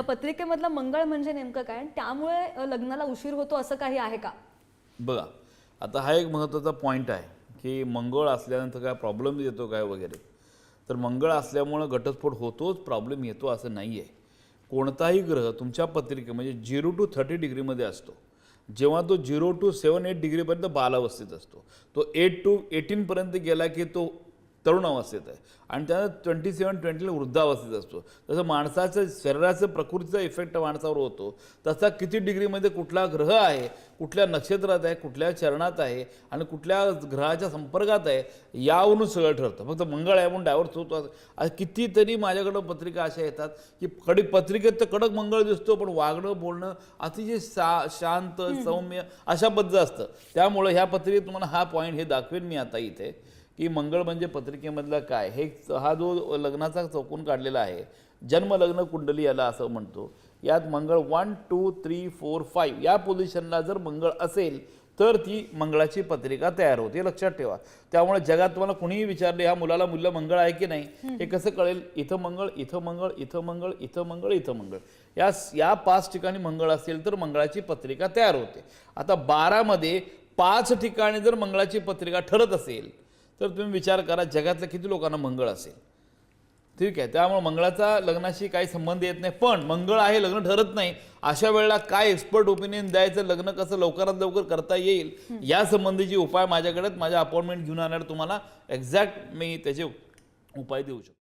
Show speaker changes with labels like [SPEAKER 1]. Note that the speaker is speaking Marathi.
[SPEAKER 1] पत्रिकेमधला मंगळ म्हणजे नेमकं काय? आणि त्यामुळे लग्नाला उशीर होतो असं काही आहे का?
[SPEAKER 2] बघा आता हा एक महत्त्वाचा पॉईंट आहे की मंगळ असल्यानंतर काय प्रॉब्लेम येतो काय वगैरे? तर मंगळ असल्यामुळं घटस्फोट होतोच प्रॉब्लेम येतो असं नाही आहे कोणताही ग्रह तुमच्या पत्रिके म्हणजे झिरो टू थर्टी डिग्रीमध्ये असतो. जेव्हा तो झिरो टू सेवन एट डिग्रीपर्यंत बालावस्थेत असतो. तो एट टू एटीनपर्यंत गेला की तो तरुण अवस्थेत आहे. आणि त्यानं ट्वेंटी सेवन ट्वेंटीला वृद्धावस्थेत असतो. तसं माणसाचं शरीराचं प्रकृतीचा इफेक्ट माणसावर होतो तसा किती डिग्रीमध्ये कुठला ग्रह आहे कुठल्या नक्षत्रात आहे कुठल्या चरणात आहे आणि कुठल्या ग्रहाच्या संपर्कात आहे यावरून सगळं ठरतं. फक्त मंगळ आहे म्हणून डायव्हर्स होतो. असं- कितीतरी माझ्याकडं पत्रिका अशा येतात की कडी पत्रिकेत तर कडक मंगळ दिसतो पण वागणं बोलणं अतिशय सा शांत सौम्य अशा पद्धतीचं असतं. त्यामुळं ह्या पत्रिकेत तुम्हाला हा पॉईंट हे दाखवेन मी आता इथे. की मंगळ म्हणजे पत्रिकेमधलं काय? हे हा जो लग्नाचा चौकून काढलेला आहे जन्म लग्न कुंडली याला असं म्हणतो. यात मंगळ one two three four five या पोझिशनला जर मंगळ असेल तर ती मंगळाची पत्रिका तयार होते. लक्षात ठेवा. त्यामुळे जगात तुम्हाला कुणीही विचारले ह्या मुलाला मुलं मंगळ आहे की नाही? हे कसं कळेल? इथं मंगळ इथं मंगळ इथं मंगळ इथं मंगळ इथं मंगळ. या या पाच ठिकाणी मंगळ असेल तर मंगळाची पत्रिका तयार होते. आता बारामध्ये पाच ठिकाणी जर मंगळाची पत्रिका ठरत असेल तर तुम्ही विचार करा जगातल्या किती लोकांना मंगळ असेल. ठीक आहे त्यामुळे मंगळाचा लग्नाशी काही संबंध येत नाही. पण मंगळ आहे लग्न ठरत नाही. अशा वेळेला काय एक्सपर्ट ओपिनियन द्यायचं लग्न कसं लवकरात लवकर करता येईल या संबंधीचे उपाय माझ्याकडे माझ्या अपॉइंटमेंट घेऊन आणणार तुम्हाला एक्झॅक्ट मी त्याचे उपाय देऊ शकतो.